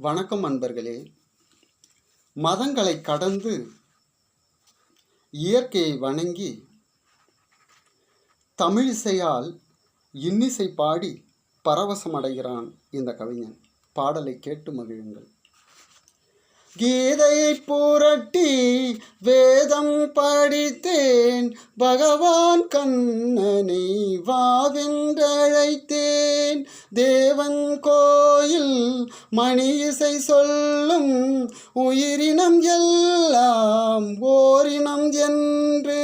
வணக்கம் அன்பர்களே. மதங்களை கடந்து இயற்கையை வணங்கி தமிழிசையால் இன்னிசை பாடி பரவசமடைகிறான் இந்த கவிஞன். பாடலை கேட்டு மகிழுங்கள். கீதையை புரட்டி வேதம் படித்தேன். பகவான் கண்ணனை வாவென்றழைத்தேன் தேவன் கோயில் மணி இசை சொல்லும் உயிரினம் எல்லாம் ஓரினம் என்று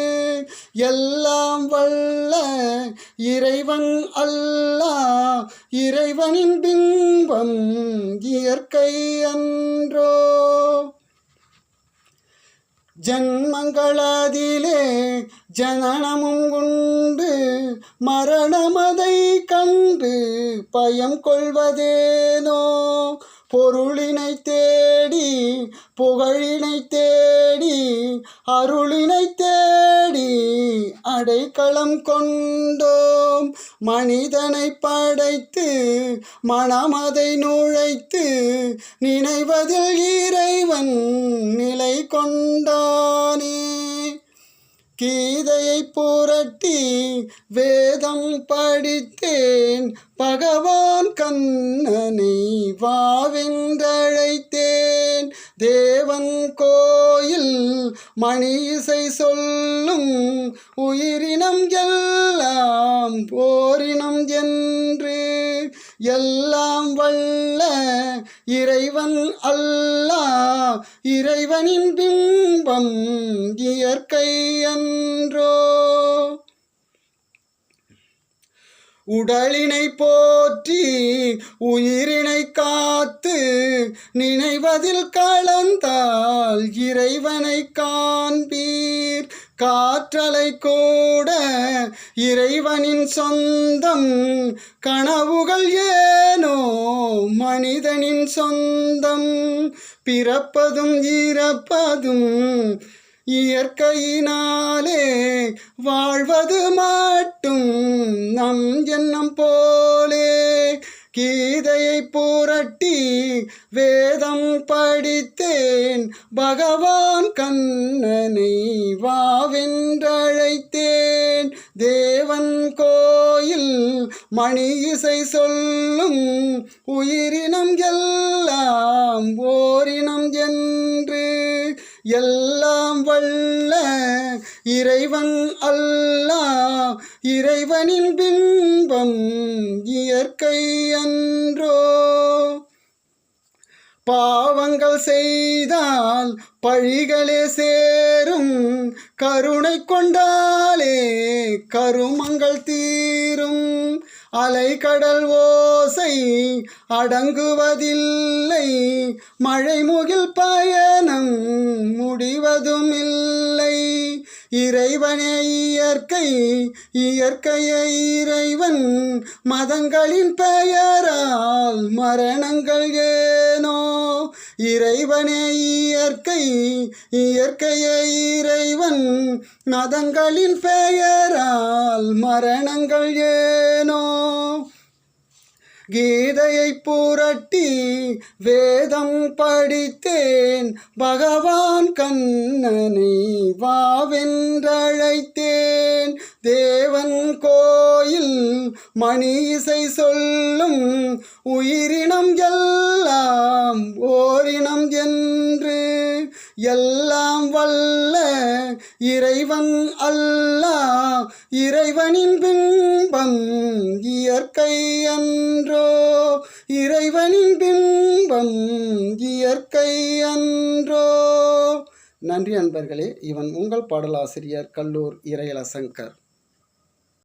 எல்லாம் வல்ல இறைவன் அல்லாஹ் இறைவனின் பிம்பம் இயற்கை அன்றோ. ஜன்மங்களதிலே ஜனனமும் உண்டு மரணமதை கண்டு பயம் கொள்வதேனோ? பொருளினை தேடி புகழினை தேடி அருளினை தேடி அடைக்கலம் கொண்டோம். மனிதனை படைத்து மனமதை நுழைத்து நினைவதில் இறைவன் நிலை கொண்டானே. கீதையை புரட்டி வேதம் படித்தேன். பகவான் கண்ணனை வாவென்றழைத்தேன் தேவன் கோ மணிசை சொல்லும் உயிரினம் எல்லாம் போரினம் என்று எல்லாம் வல்ல இறைவன் அல்லா. இறைவனின் பிம்பம் இயற்கை என்றோ உடலினை போற்றி உயிரினை காத்து நினைவதில் கலந்தால் இறைவனை காண்பீர். காற்றலை கூட இறைவனின் சொந்தம் கனவுகள் ஏனோ மனிதனின் சொந்தம். பிறப்பதும் இறப்பதும் இயற்கையினாலே வாழ்வது மட்டும் நம் எண்ணம் போலே. கீதையை புரட்டி வேதம் படித்தேன் பகவான் கண்ணனை வாவென்றழைத்தேன். தேவன் கோயில் மணி இசை சொல்லும் உயிரினம் எல்லாம் ஓரினம் என்று எல்லா இறைவன் அல்லா இறைவனின் பிம்பம் இயற்கை அன்றோ. பாவங்கள் செய்தால் பழிகளே சேரும் கருணை கொண்டாலே கருமங்கள் தீரும். அலைக்கடல் ஓசை அடங்குவதில்லை மழை முகில் பயணம் இறைவனே இயற்கை இயற்கையே இறைவன் மதங்களின் பெயரால் மரணங்கள் ஏனோ? இறைவனே இயற்கை இயற்கையே இறைவன் மதங்களின் பெயரால் மரணங்கள் ஏனோ? கீதையை புரட்டி வேதம் படித்தேன். பகவான் கண்ணனை வாவென்றழைத்தேன். தேவன் கோயில் மணி இசை சொல்லும் உயிரினம் எல்லாம் ஓரினம் என்று. எல்லாம் வல்ல இறைவன் அல்லா இறைவனின் பிம்பம் இயற்கை அன்றோ இறைவனின் பிம்பம் இயற்கை அன்றோ. நன்றி அன்பர்களே இவன் உங்கள் பாடலாசிரியர் கல்லூர் இறையல சங்கர்